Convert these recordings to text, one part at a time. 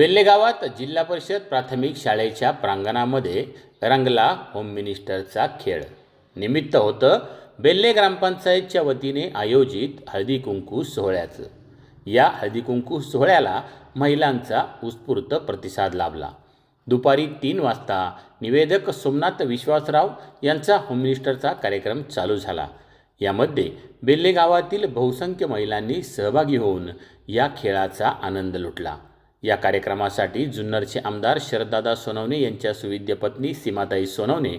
बेल्ले गावात जिल्हा परिषद प्राथमिक शाळेच्या प्रांगणामध्ये रंगला होम मिनिस्टरचा खेळ. निमित्त होतं बेल्ले ग्रामपंचायतच्या वतीने आयोजित हळदी कुंकू सोहळ्याचं. या हळदी कुंकू सोहळ्याला महिलांचा उत्स्फूर्त प्रतिसाद लाभला. दुपारी तीन वाजता निवेदक सोमनाथ विश्वासराव यांचा होम मिनिस्टरचा कार्यक्रम चालू झाला. यामध्ये बेल्ले गावातील बहुसंख्य महिलांनी सहभागी होऊन या खेळाचा आनंद लुटला. या कार्यक्रमासाठी जुन्नरचे आमदार शरददादा सोनवणे यांच्या सुविद्य पत्नी सीमाताई सोनवणे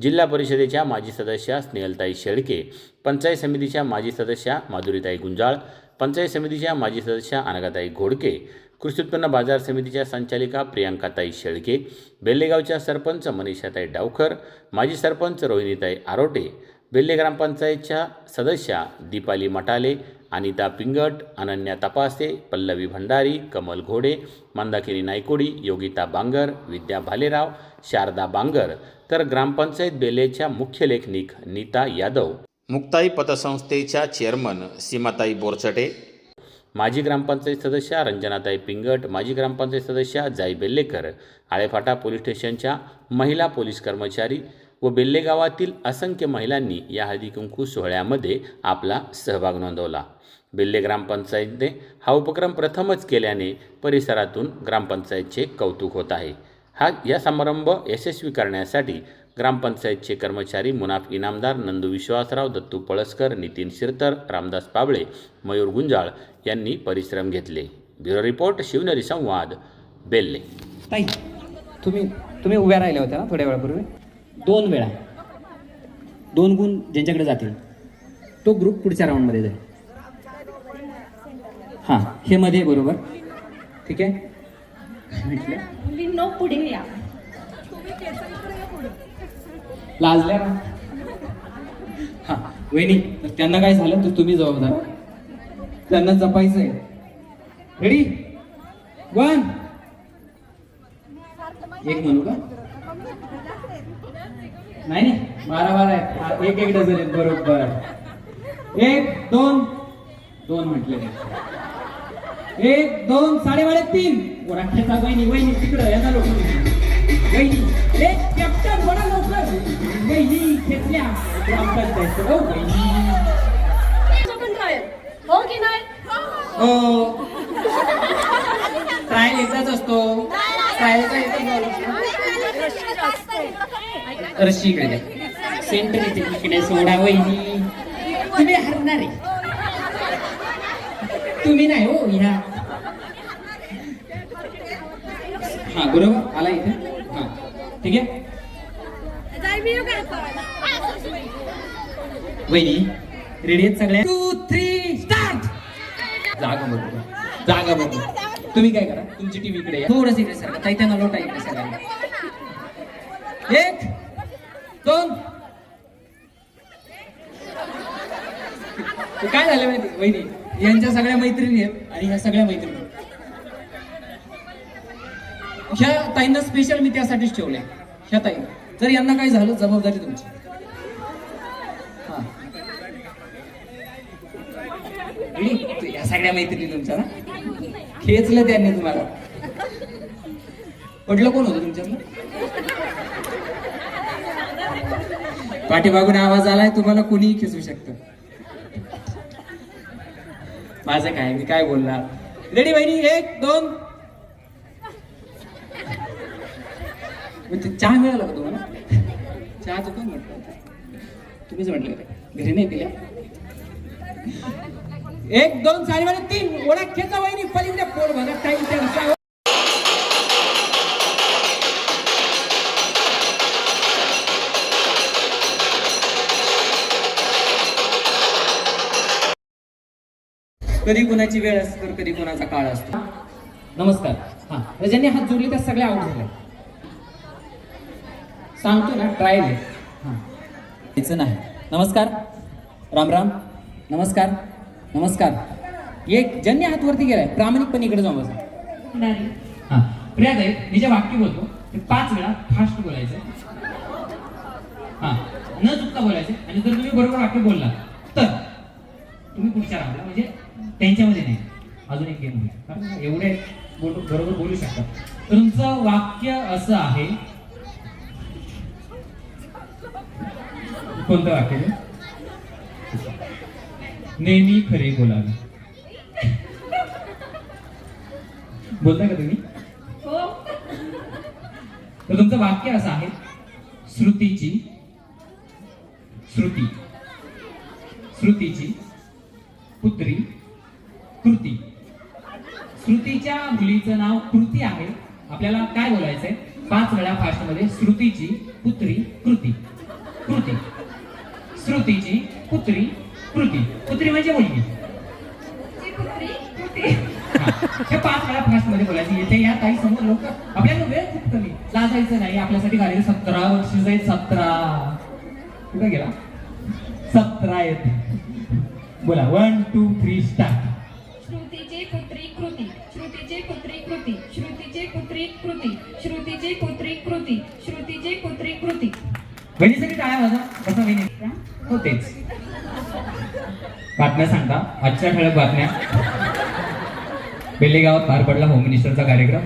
जिल्हा परिषदेच्या माजी सदस्या स्नेहलताई शेळके पंचायत समितीच्या माजी सदस्या माधुरीताई गुंजाळ पंचायत समितीच्या माजी सदस्या अनगाताई घोडके कृषी उत्पन्न बाजार समितीच्या संचालिका प्रियांकाताई शेळके बेल्लेगावच्या सरपंच मनीषाताई डावखर माजी सरपंच रोहिणीताई आरोटे बेल्ले ग्रामपंचायतच्या सदस्या दीपाली मटाले अनिता पिंगट अनन्या तपासे पल्लवी भंडारी कमल घोडे मंदाकिनी नायकोडी योगिता बांगर विद्या भालेराव शारदा बांगर तर ग्रामपंचायत बेल्लेच्या मुख्य लेखनिक नीता यादव. मुक्ताई पतसंस्थेच्या चेअरमन सीमाताई बोरचटे. माजी ग्रामपंचायत सदस्या रंजनाताई पिंगट माजी ग्रामपंचायत सदस्या जाई बेल्लेकर आळेफाटा पोलीस स्टेशनच्या महिला पोलीस कर्मचारी व बेल्ले गावातील असंख्य महिलांनी या हळदी कुंकू सोहळ्यामध्ये आपला सहभाग नोंदवला. बेल्ले ग्रामपंचायतीने हा उपक्रम प्रथमच केल्याने परिसरातून ग्रामपंचायतचे कौतुक होत आहे. हा या समारंभ यशस्वी करण्यासाठी ग्रामपंचायतचे कर्मचारी मुनाफ इनामदार नंदू विश्वासराव दत्तू पळसकर नितीन शिरतर रामदास पाबळे मयूर गुंजाळ यांनी परिश्रम घेतले. ब्युरो रिपोर्ट शिवनेरी संवाद बेल्ले. ताई तुम्ही तुम्ही उभ्या राहिल्या होत्या ना थोड्या वेळापूर्वी? दोन वेळा. दोन गुण ज्यांच्याकडे जातील तो ग्रुप पुढच्या राऊंडमध्ये जाईल. हां हे मध्ये बरोबर. ठीक आहे? काय म्हटलं? मुलींनो पुढे या. लाजल्या का? हां वहिनी त्यांना काय झालं? तर तुम्ही जबाबदार. त्यांना जपायचं आहे रेडी वन एक म्हणू का? नाही नाही. बारा बारा आहेत. हा, एक एक डझन आहेत. बरोबर. एक दोन दोन म्हटले. एक दोन साडेबारा तीन. वराठ्याचा वहिनी वहिनी तिकडं यांना लोक एक कॅप्टन बडा लवकर. खेचल्या ग्रामपंचायत हो हो की नाही? हो. ट्रायल एकदाच असतो. रशी इकडे सेंटर येते तिकडे सोडा वहिनी. तुम्ही हरणार आहे. तुम्ही नाही हो ह्या. हा बरोबर आला इथे. हा ठीक आहे. वहिनी रेडी आहेत सगळ्या? टू थ्री स्टार्ट जागा बघू. जागा बघू. तुम्ही काय करा? तुमची टीव्ही इकडे या. थोडंसं इकडे सर ताई त्यांना लोटा इकडे सगळ्यांना एक दोन. काय झालं माहिती वहिनी यांच्या सगळ्या मैत्रिणी आहेत आणि ह्या सगळ्या मैत्रिणी ह्या ताईंना स्पेशल मी त्यासाठीच ठेवले ह्या ताई जर यांना काय झालं जबाबदारी तुमची. हा? या सगळ्या मैत्रिणी तुमच्या ना? खेचलं त्यांनी तुम्हाला पडलं कोण होतं तुमच्यातलं? पाठीमागून आवाज आलाय तुम्हाला कोणीही खेचू शकतं. माझं काय मी काय बोलणार? रेडी बहिणी एक दोन. ते चहा मिळाला का तुम्हाला. चहाचं कोण म्हटलं तुम्हीच म्हटलं घरी नाही पिल्या एक दोन साडेबारा तीन. ओळख खेचा वहिनी पलीकडे पोट बघा टाईम त्यांचा कधी कुणाची वेळ असते तर कधी कुणाचा काळ असतो. नमस्कार. हा तर ज्यांनी हात जोडले त्या सगळ्या आवड झाल्या. सांगतो ना ट्रायल आहे हा. तिचं नाही. नमस्कार. राम राम. नमस्कार. नमस्कार. एक ज्यांनी हात वरती गेलाय. प्रामाणिकपणे इकडे जाऊन बसा. नाही. हा. प्रिया ताई मी जे वाक्य बोलतो ते पाच वेळा फास्ट बोलायचं. हा. न चुकता बोलायचं. आणि जर तुम्ही बरोबर वाक्य बोलला तर तुम्ही पुढच्या राहता म्हणजे त्यांच्यामध्ये नाही. अजून एक गेम होईल एवढे बोल- बरोबर बोलू शकतात. तर तुमचं वाक्य असं आहे. कोणतं वाक्य? नेहमी खरे बोलावे. बोलता का तुम्ही? हो. तर तुमचं वाक्य असं आहे श्रुतीची श्रुती श्रुतीची पुत्री कृती. श्रुतीच्या मुलीचं नाव कृती आहे. आपल्याला काय बोलायचंय? पाच वेळा फास्टमध्ये श्रुतीची पुत्री कृती कृती श्रुतीची पुत्री कृती पुत्री म्हणजे मुलगी. हा. पाच वेळा फास्टमध्ये बोलायचं. येते या काही समोर लोक आपल्याला वेळ खूप कमी. लाजायचं नाही. आपल्यासाठी गाडी सतरा वर्ष जाईल सतरा. कुठे गेला? सतरा येते. बोला. वन टू थ्री स्टार्ट श्रुतीची पुत्री कृती. श्रुतीची पुत्री कृती. श्रुतीची पुत्री कृती. श्रुतीची पुत्री कृती. श्रुतीची पुत्री कृती. बहिणीसाठी टाळ्या वाजा कसं बहिणी हो तेच बातम्या सांगता. आजच्या ठळक बातम्या. बेल्ले गावात पार पडला होम मिनिस्टरचा कार्यक्रम.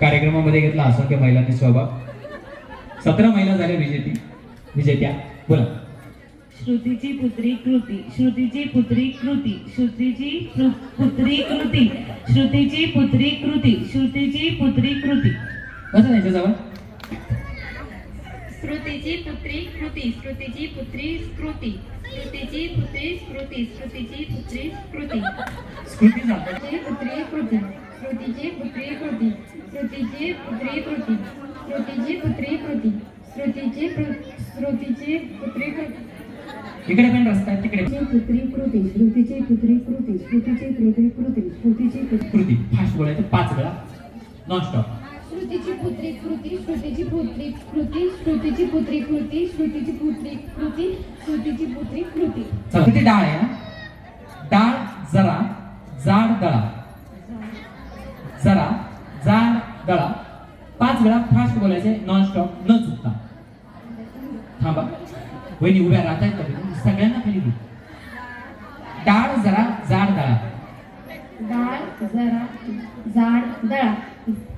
कार्यक्रमामध्ये घेतला असंख्य महिलांनी सहभाग. सतरा महिला झाल्या विजेती विजेत्या बोला. श्रुतीची पुत्री कृती. श्रुतीची पुत्री कृती. श्रुतीची पुत्री कृती. श्रुतीची पुत्री कृती. श्रुतीची पुत्री कृती. कसं त्यांच्याजवळ श्रुतीची पुत्री कृती श्रुतीची पुत्री कृती श्रुतीची पुत्री स्मृती श्रुतीची पुत्री कृती स्कृती श्रुतीची पुत्री कृती श्रुतीची पुत्री कृती श्रुतीची पुत्री कृती श्रुतीची पुत्री कृती श्रुतीची श्रुतीची पुत्री कृती इकडे पण रस्ता तिकडे पुत्री कृती श्रुतीची पुत्री कृती श्रुतीची पुत्री कृती श्रुतीची कृती फास्ट बोलायचं पाच वेळा नॉन श्रुतीची पुत्री कृती श्रुतीची पुत्री कृती श्रुतीची पुत्री कृती श्रुतीची पुत्री कृती श्रुतीची पुत्री कृती किती डाळ आहे डाळ जरा जाड दळा जरा जाड दळा पाच वेळा फास्ट बोलायचे नॉन स्टॉप न चुकता. थांबा. वहिनी उभ्या राहतायत सगळ्यांना खाली घेऊ डाळ जरा जाड दळा डाळ जरा जाड दळा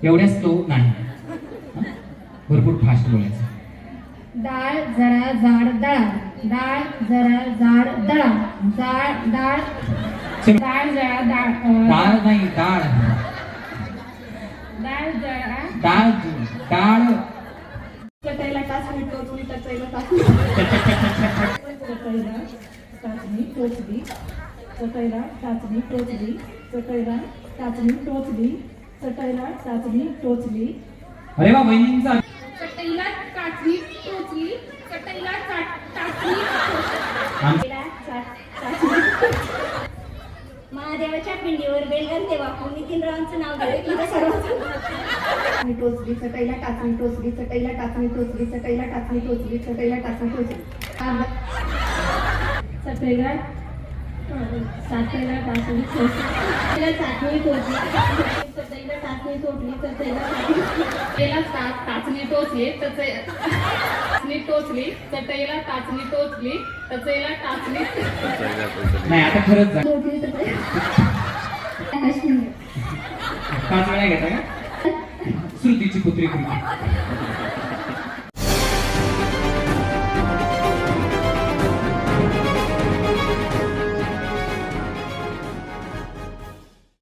एवढ्याच तो नाही? भरपूर फास्ट बोलायचं. डाळ जरा जाड दळा. डाळ जरा जाड दळा. जाड डाळ. डाळ जरा डाळ. डाळ नाही डाळ. डाळ जरा. डाळ डाळ. चटाईला टाच मी टोचली चटाईला टाच चटईला टाचणी टोचली. चटईला टाचणी टोचली. चटईला टाचणी टोचली. चटईला टाचणी टोचली. अरे वा बहिणींचा चटईला टाचणी टोचली. चटईला आम- महादेवाच्या पिंडीवर बेलगन देवा नितीन रावांचं नाव घेतलं सर्व टोचली चटईला टाचणी टोचली चटईला टाचणी टोचली चटईला टाचणी टोचली चटईला टाचणी टोचली. चटईला सातईला टाचणी टोचली चाचणी टोचली चटईला टाचणी टोचली टा- टाचणी टोचली चटई टाचणी टोचली चटईला टाचणी टोचली चटईला टाचणी नाही आता खरंच टोचली पाच वेळा घेता का? श्रुतीची पुत्री कृती